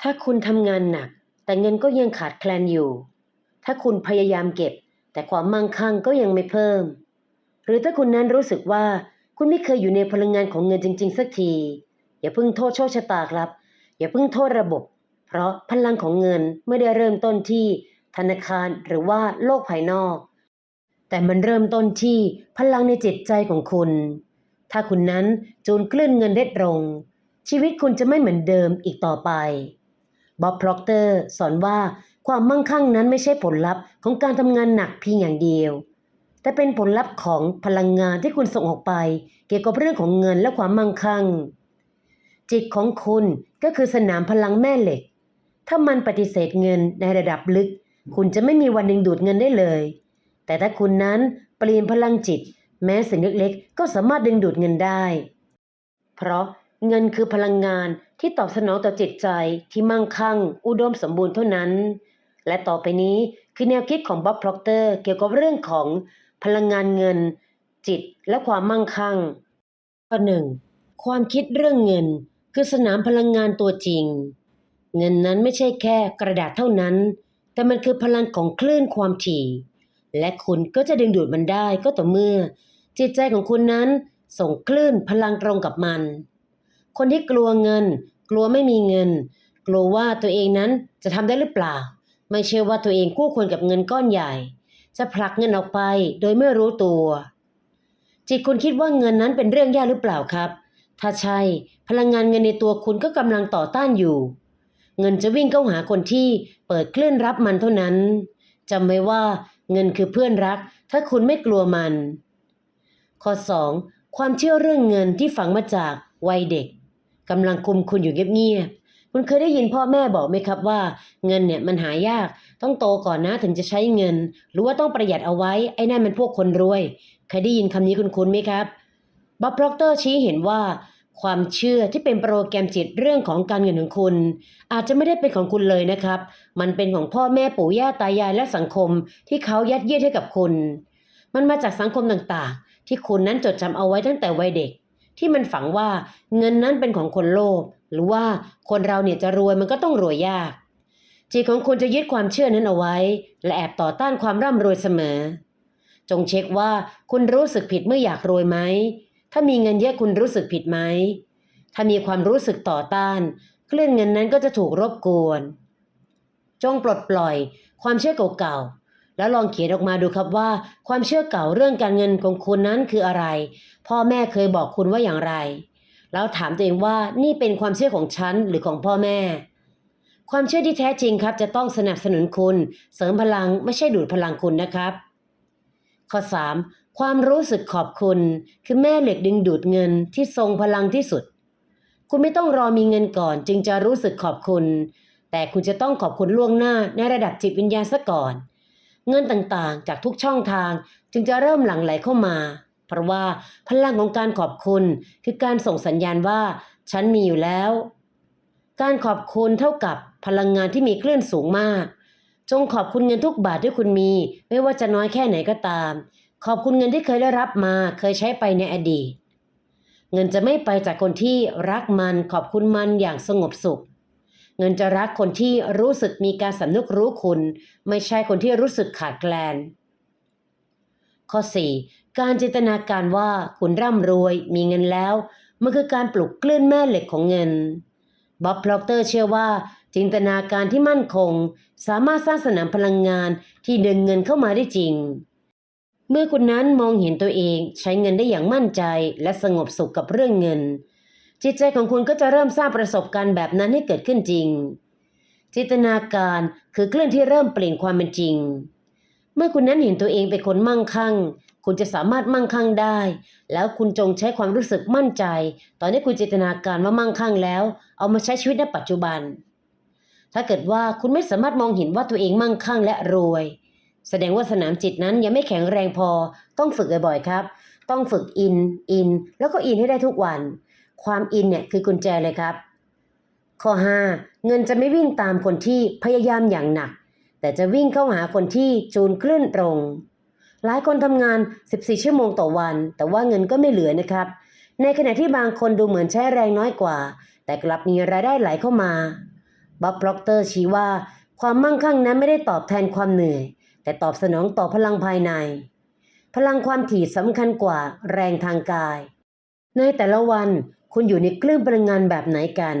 ถ้าคุณทำงานหนัก แต่เงินก็ยังขาดแคลนอยู่ ถ้าคุณพยายามเก็บ แต่ความมั่งคั่งก็ยังไม่เพิ่ม หรือถ้าคุณนั้นรู้สึกว่าคุณไม่เคยอยู่ในพลังงานของเงินจริง ๆ สักที อย่าเพิ่งโทษโชคชะตาครับ อย่าเพิ่งโทษระบบ เพราะพลังของเงินไม่ได้เริ่มต้นที่ธนาคารหรือว่าโลกภายนอก แต่มันเริ่มต้นที่พลังในจิตใจของคุณ ถ้าคุณนั้นจูนคลื่นเงินได้ตรง ชีวิตคุณจะไม่เหมือนเดิมอีกต่อไป บ๊อบพล็อกเตอร์สอนว่าความมั่งคั่งนั้นไม่ใช่ผลลัพธ์ของการทำงานหนักเพียงอย่างเดียว แต่เป็นผลลัพธ์ของพลังงานที่คุณส่งออกไป เกี่ยวกับเรื่องของเงินและความมั่งคั่ง จิตของคุณก็คือสนามพลังแม่เหล็ก ถ้ามันปฏิเสธเงินในระดับลึก คุณจะไม่มีวันดึงดูดเงินได้เลย แต่ถ้าคุณนั้นเปลี่ยนพลังจิต แม้สิ่งเล็กๆ ก็สามารถดึงดูดเงินได้ เพราะเงินคือพลังงาน ที่ตอบสนองต่อจิตใจที่มั่งคั่ง อุดมสมบูรณ์เท่านั้น และต่อไปนี้คือแนวคิดของบ๊อบพล็อกเตอร์เกี่ยวกับเรื่องของพลังงานเงิน จิตและความมั่งคั่งข้อหนึ่งความคิดเรื่องเงิน คือสนามพลังงานตัวจริง เงินนั้นไม่ใช่แค่กระดาษเท่านั้น แต่มันคือพลังของคลื่นความถี่ และคุณก็จะดึงดูดมันได้ก็ต่อเมื่อ จิตใจของคุณนั้นส่งคลื่นพลังตรงกับมัน คนที่กลัวเงิน กลัวไม่มีเงิน กลัวว่าตัวเองนั้นจะทำได้หรือเปล่า ไม่เชื่อว่าตัวเองคู่ควรกับเงินก้อนใหญ่ จะผลักเงินออกไปโดยไม่รู้ตัว จิตคุณคิดว่าเงินนั้นเป็นเรื่องยากหรือเปล่าครับ ถ้าใช่พลังงานเงินในตัวคุณก็กำลังต่อต้านอยู่ เงินจะวิ่งเข้าหาคนที่เปิดคลื่นรับมันเท่านั้นจำไว้ว่าเงินคือเพื่อนรัก ถ้าคุณไม่กลัวมัน ข้อ 2. ความเชื่อเรื่องเงินที่ฝังมาจากวัยเด็ก กำลังคุมคุณอยู่เงียบๆคุณเคยได้ยินพ่อแม่บอกไหมครับว่า เงินเนี่ยมันหายาก ต้องโตก่อนนะถึงจะใช้เงิน หรือว่าต้องประหยัดเอาไว้ ไอ้นั่นมันพวกคนรวย เคยได้ยินคำนี้คุณคุ้นไหมครับบ๊อบพร็อกเตอร์ชี้เห็นว่าความเชื่อที่เป็นโปรแกรมจิตเรื่องของการเงินของคุณ อาจจะไม่ได้เป็นของคุณเลยนะครับ มันเป็นของพ่อแม่ปู่ย่าตายายและสังคม ที่เขายัดเยียดให้กับคุณ มันมาจากสังคมต่างๆ ที่คุณนั้นจดจำเอาไว้ตั้งแต่วัยเด็ก ที่มันฝังว่าเงินนั้นเป็นของคนโลภหรือว่าคนเราเนี่ยจะรวยมันก็ต้องรวยยาก จิตของคุณจะยึดความเชื่อนั้นเอาไว้ และแอบต่อต้านความร่ำรวยเสมอ จงเช็คว่าคุณรู้สึกผิดเมื่ออยากรวยไหมถ้ามีเงินเยอะคุณรู้สึกผิดไหมถ้ามีความรู้สึกต่อต้านคลื่นเงินนั้นก็จะถูกรบกวน จงปลดปล่อยความเชื่อเก่าๆ แล้วลองเขียนออกมาดูครับว่า ความเชื่อเก่าเรื่องการเงินของคุณนั้นคืออะไร พ่อแม่เคยบอกคุณว่าอย่างไร แล้วถามตัวเองว่านี่เป็นความเชื่อของฉันหรือของพ่อแม่ ความเชื่อที่แท้จริงครับ จะต้องสนับสนุนคุณ เสริมพลังไม่ใช่ดูดพลังคุณนะครับ ข้อ 3. ความรู้สึกขอบคุณ คือแม่เหล็กดึงดูดเงินที่ทรงพลังที่สุด คุณไม่ต้องรอมีเงินก่อน จึงจะรู้สึกขอบคุณแต่คุณจะต้องขอบคุณล่วงหน้าในระดับจิตวิญญาณซะก่อน เงินต่างๆ จากทุกช่องทางจึงจะเริ่มหลั่งไหลเข้ามา เพราะว่าพลังของการขอบคุณคือการส่งสัญญาณว่า ฉันมีอยู่แล้ว การขอบคุณเท่ากับพลังงานที่มีคลื่นสูงมาก จงขอบคุณเงินทุกบาทที่คุณมี ไม่ว่าจะน้อยแค่ไหนก็ตาม ขอบคุณเงินที่เคยได้รับมา เคยใช้ไปในอดีต เงินจะไม่ไปจากคนที่รักมันขอบคุณมันอย่างสงบสุข เงินจะรักคนที่รู้สึกมีการสำนึกรู้คุณ ไม่ใช่คนที่รู้สึกขาดแคลน ข้อ 4. การจินตนาการว่าคุณร่ำรวยมีเงินแล้วมันคือการปลุกคลื่นแม่เหล็กของเงินบ๊อบพลอกเตอร์เชื่อว่า จินตนาการที่มั่นคง สามารถสร้างสนามพลังงานที่ดึงเงินเข้ามาได้จริง เมื่อคุณนั้นมองเห็นตัวเองใช้เงินได้อย่างมั่นใจและสงบสุขกับเรื่องเงิน จิตใจของคุณก็จะเริ่มสร้างประสบการณ์แบบนั้นให้เกิดขึ้นจริง จินตนาการคือคลื่นที่เริ่มเปลี่ยนความเป็นจริง เมื่อคุณนั้นเห็นตัวเองเป็นคนมั่งคั่ง คุณจะสามารถมั่งคั่งได้ แล้วคุณจงใช้ความรู้สึกมั่นใจ ตอนที่คุณจินตนาการว่ามั่งคั่งแล้ว เอามาใช้ชีวิตในปัจจุบัน ถ้าเกิดว่าคุณไม่สามารถมองเห็นว่าตัวเองมั่งคั่งและรวย แสดงว่าสนามจิตนั้นยังไม่แข็งแรงพอ ต้องฝึกบ่อยๆครับ ต้องฝึกอิน อิน แล้วก็อินให้ได้ทุกวัน ความอินเนี่ยคือกุญแจเลยครับ ข้อ 5 เงินจะไม่วิ่งตามคนที่พยายามอย่างหนัก แต่จะวิ่งเข้าหาคนที่จูนคลื่นตรง หลายคนทำงาน 14 ชั่วโมงต่อวัน แต่ว่าเงินก็ไม่เหลือนะครับ ในขณะที่บางคนดูเหมือนใช้แรงน้อยกว่า แต่กลับมีรายได้ไหลเข้ามาบ๊อบล็อกเตอร์ชี้ว่า ความมั่งคั่งนั้นไม่ได้ตอบแทนความเหนื่อย แต่ตอบสนองต่อพลังภายใน พลังความถี่สำคัญกว่าแรงทางกาย ในแต่ละวัน คุณอยู่ในคลื่นพลังงานแบบไหนกัน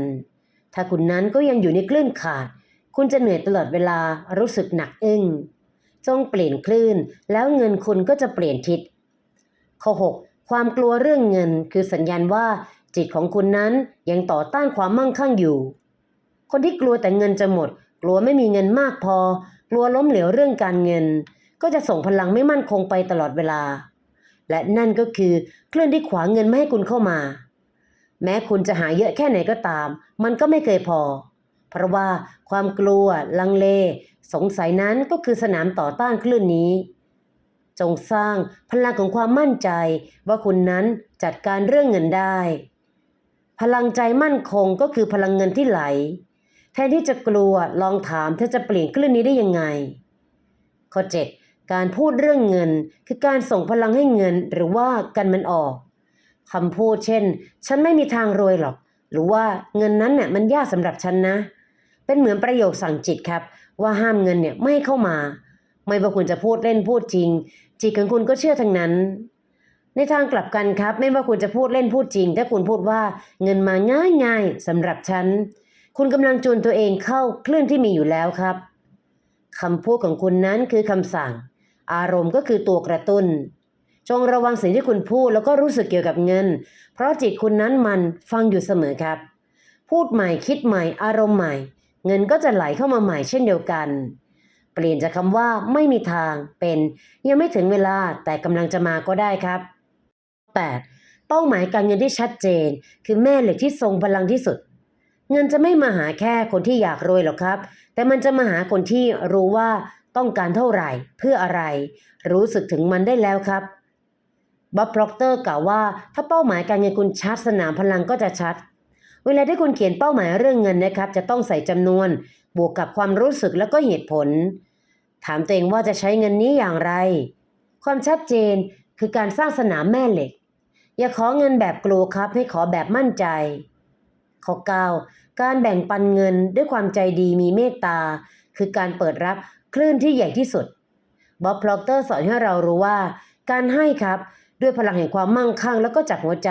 ถ้าคุณนั้นก็ยังอยู่ในคลื่นขาด คุณจะเหนื่อยตลอดเวลารู้สึกหนักอึ้ง จงเปลี่ยนคลื่น แล้วเงินคุณก็จะเปลี่ยนทิศ ข้อ 6 ความกลัวเรื่องเงินคือสัญญาณว่าจิตของคุณนั้นยังต่อต้านความมั่งคั่งอยู่ คนที่กลัวแต่เงินจะหมด กลัวไม่มีเงินมากพอ กลัวล้มเหลวเรื่องการเงิน ก็จะส่งพลังไม่มั่นคงไปตลอดเวลา และนั่นก็คือคลื่นที่ขวางเงินไม่ให้คุณเข้ามา แม้คุณจะหาเยอะแค่ไหนก็ตาม มันก็ไม่เคยพอ เพราะว่าความกลัว ลังเล สงสัยนั้นก็คือสนามต่อต้านคลื่นนี้ จงสร้างพลังของความมั่นใจว่าคุณนั้นจัดการเรื่องเงินได้ พลังใจมั่นคงก็คือพลังเงินที่ไหล แทนที่จะกลัวลองถามเธอจะเปลี่ยนคลื่นนี้ได้ยังไง ข้อ 7 การพูดเรื่องเงินคือการส่งพลังให้เงินหรือว่ากันมันออก คำพูดเช่น ฉันไม่มีทางรวยหรอก หรือว่าเงินนั้นเนี่ยมันยากสำหรับฉันนะ เป็นเหมือนประโยคสั่งจิตครับ ว่าห้ามเงินเนี่ยไม่ให้เข้ามา ไม่ว่าคุณจะพูดเล่นพูดจริง จิตของคุณก็เชื่อทั้งนั้น ในทางกลับกันครับ ไม่ว่าคุณจะพูดเล่นพูดจริง ถ้าคุณพูดว่าเงินมาง่ายง่ายสำหรับฉัน คุณกำลังจูนตัวเองเข้าคลื่นที่มีอยู่แล้วครับคำพูดของคุณนั้นคือคำสั่ง อารมณ์ก็คือตัวกระตุ้น จงระวังสิ่งที่คุณพูดแล้วก็รู้สึกเกี่ยวกับเงิน เพราะจิตคุณนั้นมันฟังอยู่เสมอครับ พูดใหม่คิดใหม่อารมณ์ใหม่ เงินก็จะไหลเข้ามาใหม่เช่นเดียวกัน เปลี่ยนจากคำว่าไม่มีทางเป็น ยังไม่ถึงเวลาแต่กำลังจะมาก็ได้ครับ 8. เป้าหมายการเงินที่ชัดเจน คือแม่เหล็กที่ทรงพลังที่สุด เงินจะไม่มาหาแค่คนที่อยากรวยหรอกครับ แต่มันจะมาหาคนที่รู้ว่าต้องการเท่าไหร่ เพื่ออะไร รู้สึกถึงมันได้แล้วครับ บ๊อบปล็อกเตอร์กล่าวว่าถ้าเป้าหมายการเงินคุณชัดสนามพลังก็จะชัด เวลาที่คุณเขียนเป้าหมายเรื่องเงินนะครับ จะต้องใส่จำนวน บวกกับความรู้สึกแล้วก็เหตุผล ถามตัวเองว่าจะใช้เงินนี้อย่างไร ความชัดเจนคือการสร้างสนามแม่เหล็ก อย่าขอเงินแบบกลัวครับให้ขอแบบมั่นใจข้อ9การแบ่งปันเงินด้วยความใจดีมีเมตตา คือการเปิดรับคลื่นที่ใหญ่ที่สุดบ๊อบพลอกเตอร์สอนให้เรารู้ว่า การให้ครับ ด้วยพลังแห่งความมั่งคั่งแล้วก็จากหัวใจ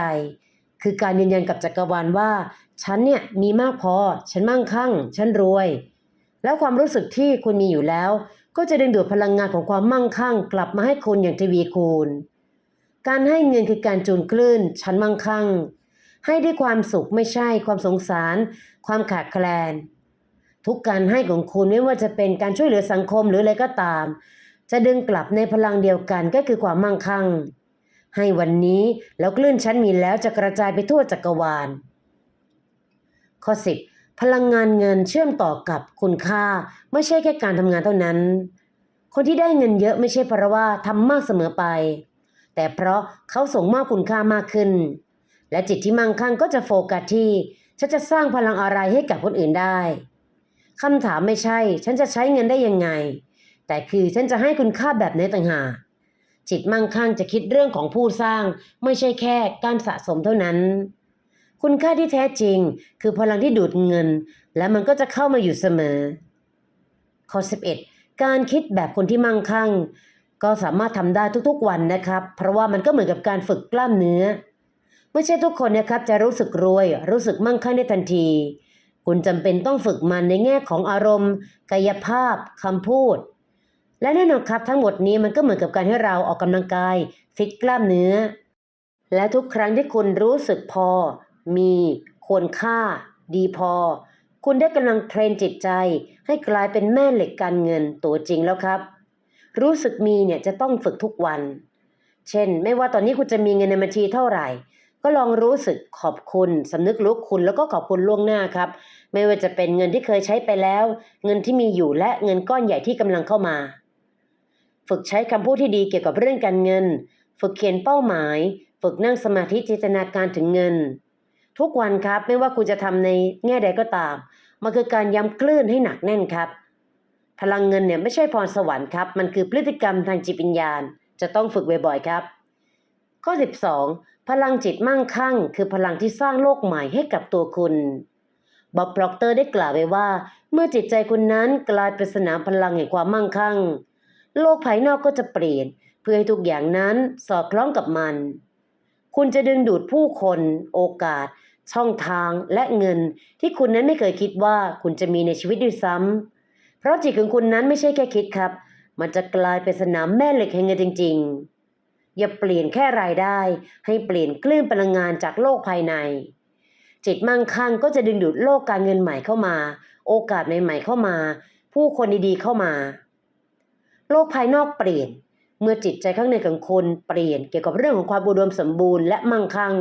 คือการยืนยันกับจักรวาลว่า ฉันเนี่ยมีมากพอ ฉันมั่งคั่ง ฉันรวย แล้วความรู้สึกที่คุณมีอยู่แล้ว ก็จะดึงดูดพลังงานของความมั่งคั่ง กลับมาให้คุณอย่างทวีคูณ การให้เงินคือการจูนคลื่น ฉันมั่งคั่ง ให้ด้วยความสุขไม่ใช่ ความสงสาร ความขาดแคลน ทุกการให้ของคุณไม่ว่าจะเป็นการช่วยเหลือสังคมหรืออะไรก็ตาม จะดึงกลับในพลังเดียวกันก็คือความมั่งคั่ง ให้วันนี้แล้วคลื่นชั้นมีแล้วจะกระจายไปทั่วจักรวาล ข้อ 10 พลังงานเงินเชื่อมต่อกับคุณค่า ไม่ใช่แค่การทำงานเท่านั้น คนที่ได้เงินเยอะไม่ใช่เพราะว่าทำมากเสมอไป แต่เพราะเขาส่งมากคุณค่ามากขึ้น และจิตที่มั่งคั่งก็จะโฟกัสที่ฉันจะสร้างพลังอะไรให้กับคนอื่นได้คำถามไม่ใช่ ฉันจะใช้เงินได้ยังไง แต่คือฉันจะให้คุณค่าแบบไหนต่างหาก จิตมั่งคั่งจะคิดเรื่องของผู้สร้างไม่ใช่แค่การสะสมเท่านั้น คุณค่าที่แท้จริงคือพลังที่ดูดเงิน และมันก็จะเข้ามาอยู่เสมอ ข้อ 11 การคิดแบบคนที่มั่งคั่ง ก็สามารถทำได้ทุกๆวันนะครับ เพราะว่ามันก็เหมือนกับการฝึกกล้ามเนื้อ ไม่ใช่ทุกคนนะครับจะรู้สึกรวย รู้สึกมั่งคั่งได้ทันที คุณจำเป็นต้องฝึกมันในแง่ของอารมณ์ กายภาพคำพูด และแน่นอนครับทั้งหมดนี้มันก็เหมือนกับการให้เราออกกำลังกาย ฟิตกล้ามเนื้อ และทุกครั้งที่คุณรู้สึกพอ มี ควรค่า ดีพอ คุณได้กำลังเทรนจิตใจ ให้กลายเป็นแม่เหล็กการเงินตัวจริงแล้วครับ รู้สึกมีเนี่ยจะต้องฝึกทุกวัน เช่น ไม่ว่าตอนนี้คุณจะมีเงินในบัญชีเท่าไหร่ ก็ลองรู้สึกขอบคุณสำนึกรู้คุณแล้วก็ขอบคุณล่วงหน้าครับ ไม่ว่าจะเป็นเงินที่เคยใช้ไปแล้ว เงินที่มีอยู่และเงินก้อนใหญ่ที่กำลังเข้ามา ฝึกใช้คำพูดที่ดีเกี่ยวกับเรื่องการเงิน ฝึกเขียนเป้าหมาย ฝึกนั่งสมาธิจินตนาการถึงเงิน ทุกวันครับไม่ว่าคุณจะทำในแง่ใดก็ตาม มันคือการย้ำคลื่นให้หนักแน่นครับ พลังเงินเนี่ยไม่ใช่พรสวรรค์ครับ มันคือพฤติกรรมทางจิตวิญญาณ จะต้องฝึกบ่อยๆครับ ข้อ 12 พลังจิตมั่งคั่ง คือพลังที่สร้างโลกใหม่ให้กับตัวคุณบ๊อบปล็อกเตอร์ได้กล่าวไว้ว่า เมื่อจิตใจคุณนั้นกลายเป็นสนามพลังแห่งความมั่งคั่ง โลกภายนอกก็จะเปลี่ยน เพื่อให้ทุกอย่างนั้นสอดคล้องกับมัน คุณจะดึงดูดผู้คน โอกาส ช่องทางและเงิน ที่คุณนั้นไม่เคยคิดว่าคุณจะมีในชีวิตด้วยซ้ำเพราะจิตของคุณนั้นไม่ใช่แค่คิดครับ มันจะกลายเป็นสนามแม่เหล็กแห่งเงินจริง ๆ อย่าเปลี่ยนแค่รายได้ ให้เปลี่ยนคลื่นพลังงานจากโลกภายในจิตมั่งคั่งก็จะดึงดูดโลกการเงินใหม่เข้ามา โอกาสใหม่ๆเข้ามา ผู้คนดีๆเข้ามา โลกภายนอกเปลี่ยน เมื่อจิตใจข้างในของคุณเปลี่ยนเกี่ยวกับเรื่องของความอุดมสมบูรณ์และมั่งคั่ง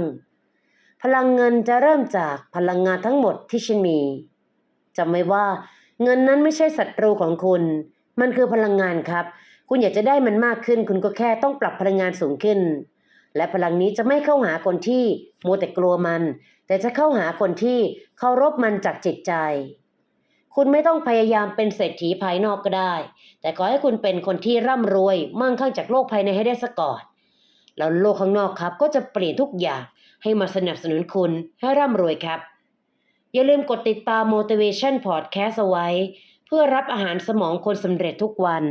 พลังเงินจะเริ่มจากพลังงานทั้งหมดที่ฉันมีจำไว้ว่า เงินนั้นไม่ใช่ศัตรูของคุณ มันคือพลังงานครับ คุณอยากจะได้มันมากขึ้น คุณก็แค่ต้องปรับพลังงานสูงขึ้น และพลังนี้จะไม่เข้าหาคนที่มัวแต่กลัวมัน แต่จะเข้าหาคนที่เคารพมันจากจิตใจ คุณไม่ต้องพยายามเป็นเศรษฐีภายนอกก็ได้ แต่ขอให้คุณเป็นคนที่ร่ำรวย มั่งคั่งจากโลกภายในให้ได้สะก่อน แล้วโลกข้างนอกครับ ก็จะเปลี่ยนทุกอย่างให้มาสนับสนุนคุณให้ร่ำรวยครับ อย่าลืมกดติดตาม motivation podcast เอาไว้ เพื่อรับอาหารสมองคนสำเร็จทุกวัน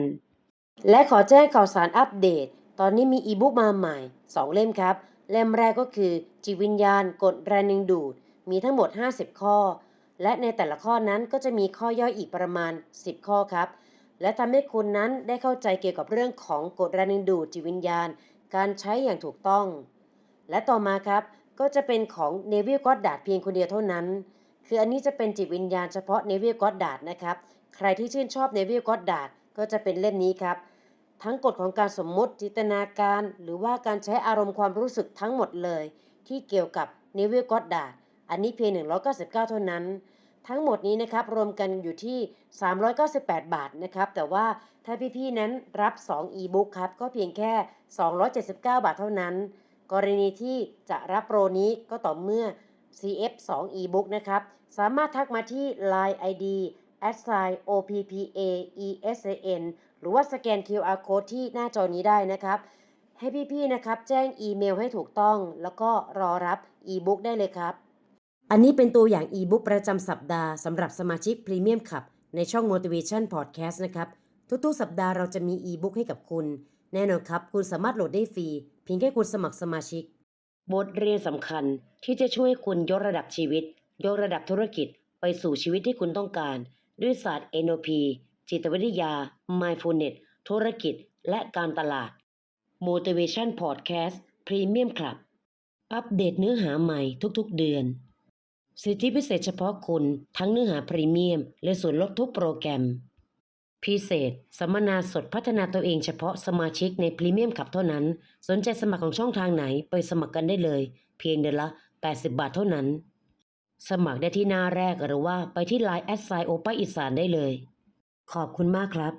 และขอแจ้งข่าวสารอัปเดต ตอนนี้มีอีบุ๊กมาใหม่ 2 เล่มครับ เล่มแรกก็คือจิตวิญญาณกฎแรงดึงดูด มีทั้งหมด 50 ข้อ และในแต่ละข้อนั้นก็จะมีข้อย่อยอีกประมาณ 10 ข้อครับ และทำให้คุณนั้นได้เข้าใจเกี่ยวกับเรื่องของกฎแรงดึงดูดจิตวิญญาณ การใช้อย่างถูกต้อง และต่อมาครับ ก็จะเป็นของเนวิลก็อดดาดเพียงคนเดียวเท่านั้น คืออันนี้จะเป็นจิตวิญญาณเฉพาะเนวิลก็อดดาดนะครับ ใครที่ชื่นชอบเนวิลก็อดดาดก็จะเป็นเล่มนี้ครับ ทั้งกฎของการสมมุติจินตนาการ หรือว่าการใช้อารมณ์ความรู้สึกทั้งหมดเลย ที่เกี่ยวกับเนวิลก็อดดาด อันนี้เพียง 199 เท่านั้น ทั้งหมดนี้นะครับรวมกันอยู่ที่ 398 บาทนะครับแต่ว่าถ้าพี่ๆนั้นรับ 2 e-book ครับก็เพียงแค่ 279 บาทเท่านั้น กรณีที่จะรับโปรนี้ก็ต่อเมื่อ CF 2 e-book นะครับสามารถทักมาที่ Line ID s i o p p a e s a n หรือว่าสแกน QR code ที่หน้าจอนี้ได้นะครับ ให้พี่ๆนะครับ แจ้งอีเมลให้ถูกต้อง แล้วก็รอรับ e-book ได้เลยครับ อันนี้เป็นตัวอย่าง e-book ประจำสัปดาห์สำหรับสมาชิก Premium Club ในช่อง Motivation Podcast นะครับ ทุกๆ สัปดาห์เราจะมี e-book ให้กับคุณ แน่นอนครับ คุณสามารถโหลดได้ฟรีเพียงแค่คุณสมัครสมาชิก บทเรียนสำคัญที่จะช่วยคุณยกระดับชีวิต ยกระดับธุรกิจ ไปสู่ชีวิตที่คุณต้องการ ด้วยศาสตร์ NLP จิตวิทยา Mindfulness ธุรกิจ และการตลาด Motivation Podcast Premium Club อัปเดตเนื้อหาใหม่ทุกๆ เดือน สิทธิพิเศษเฉพาะคุณ ทั้งเนื้อหาพรีเมียม และส่วนลดทุกโปรแกรม พิเศษ สัมมนาสดพัฒนาตัวเองเฉพาะสมาชิกในพรีเมียมขับเท่านั้น สนใจสมัครของช่องทางไหนไปสมัครกันได้เลย เพียงเดือนละ 80 บาทเท่านั้น สมัครได้ที่หน้าแรกหรือว่าไปที่ Line แอดไซโอป้าอีสานได้เลย ขอบคุณมากครับ